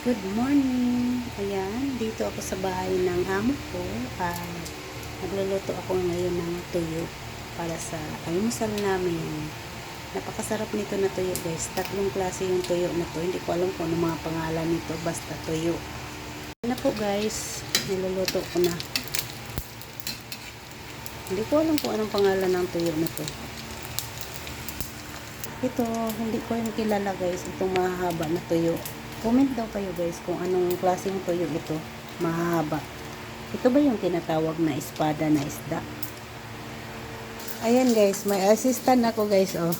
Good morning! Ayan, dito ako sa bahay ng amo ko. Ah, nagluluto ako ngayon ng tuyo para sa almusal namin. Napakasarap nito na tuyo guys. Tatlong klase yung tuyo na to. Hindi ko alam kung ano mga pangalan nito. Basta tuyo. Ayan na po guys. Niluluto ko na. Hindi ko alam kung anong pangalan ng tuyo na to. Ito, hindi ko yung kilala guys. Itong mahahaba na tuyo. Comment daw kayo guys kung anong klaseng tuyo ito. Mahahaba. Ito ba yung tinatawag na espada na isda? Ayan guys, may assistant ako guys oh.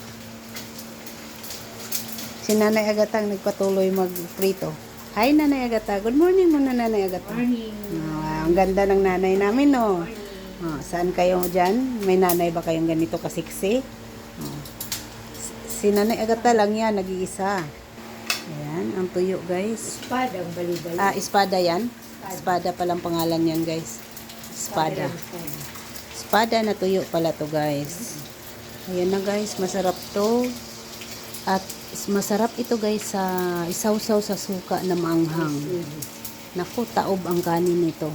Si Nanay Agatang nagpatuloy magprito. Hi Nanay Agata. Good morning muna Nanay Agata. Morning. Ah, ang ganda ng nanay namin no. Ah, saan kayo dyan? May nanay ba kayong ganito kasiksi? Ah. Si Nanay Agata lang yan, nag-iisa. Ang tuyo guys. Espada, ang balibay. Ah, espada yan. Espada palang pangalan yan guys. Espada. Espada na tuyo pala to guys. Ayan na guys, masarap to. At masarap ito guys sa isaw-saw sa suka na maanghang. Naku, taob ang kanin nito.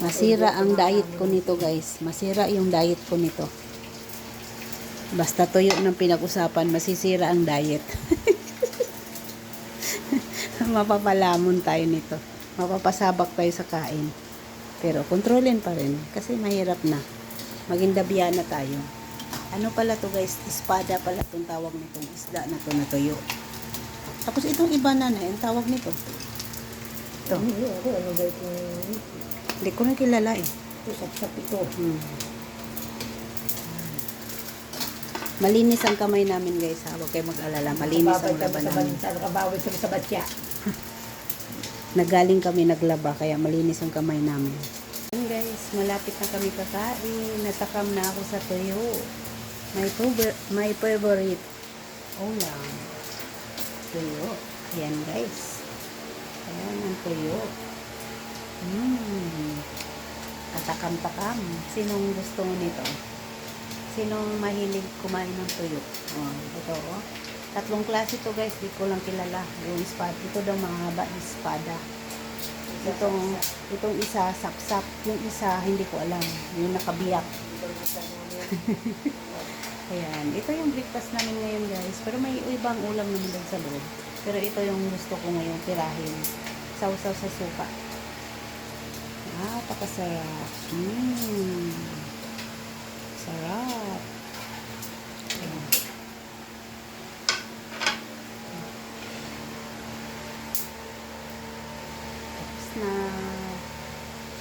Masira ang diet ko nito guys. Masira yung diet ko nito. Basta tuyo ng pinag-usapan, masisira ang diet. Mapapalamon tayo nito. Mapapasabak tayo sa kain. Pero kontrolin pa rin kasi mahirap na. Maging dabya na tayo. Ano pala to guys? Espada pala itong tawag nitong isda na to na tuyo. Tapos itong iba na na, ang tawag nito. Ito. Ano ano ba ito? Hindi ko na kilala eh. Ito, sapsap ito. Hmm. Malinis ang kamay namin guys ha. Huwag kayo mag-alala. Malinis ang laban sa namin. bansa, nakabawal kami sa batya. Nagaling kami naglaba kaya malinis ang kamay namin. Ayan guys, malapit na kami kakain. Natakam na ako sa tuyo. My, my favorite ulam. Tuyo. Ayan guys. Ayan ang tuyo. Mmm. Katakam-takam. Sinong gusto nito? Sinong mahilig kumain ng tuyo? Oh, ito oh. Tatlong klase to guys, di ko lang kilala. Yung espada, ito daw mahaba espada. Itong, itong isa, sapsap. Yung isa, hindi ko alam. Yung nakabiyak. Ayan. Ito yung breakfast namin ngayon guys. Pero may ibang ulam naman doon sa loob. Pero ito yung gusto ko ngayon tirahin. Sausaw sa suka. Ah, pakasarap. Mmm. Sarap. Ayan. Tapos na.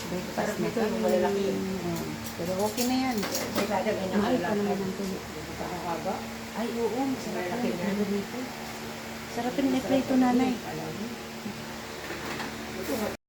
Breakfast na nito, yung kami. malalaki. Ayan. Pero okay na yan. Mahal pa naman ang tuyo. Ay, oo. Masarap na. Ano dito? Sarap yung iprito nanay.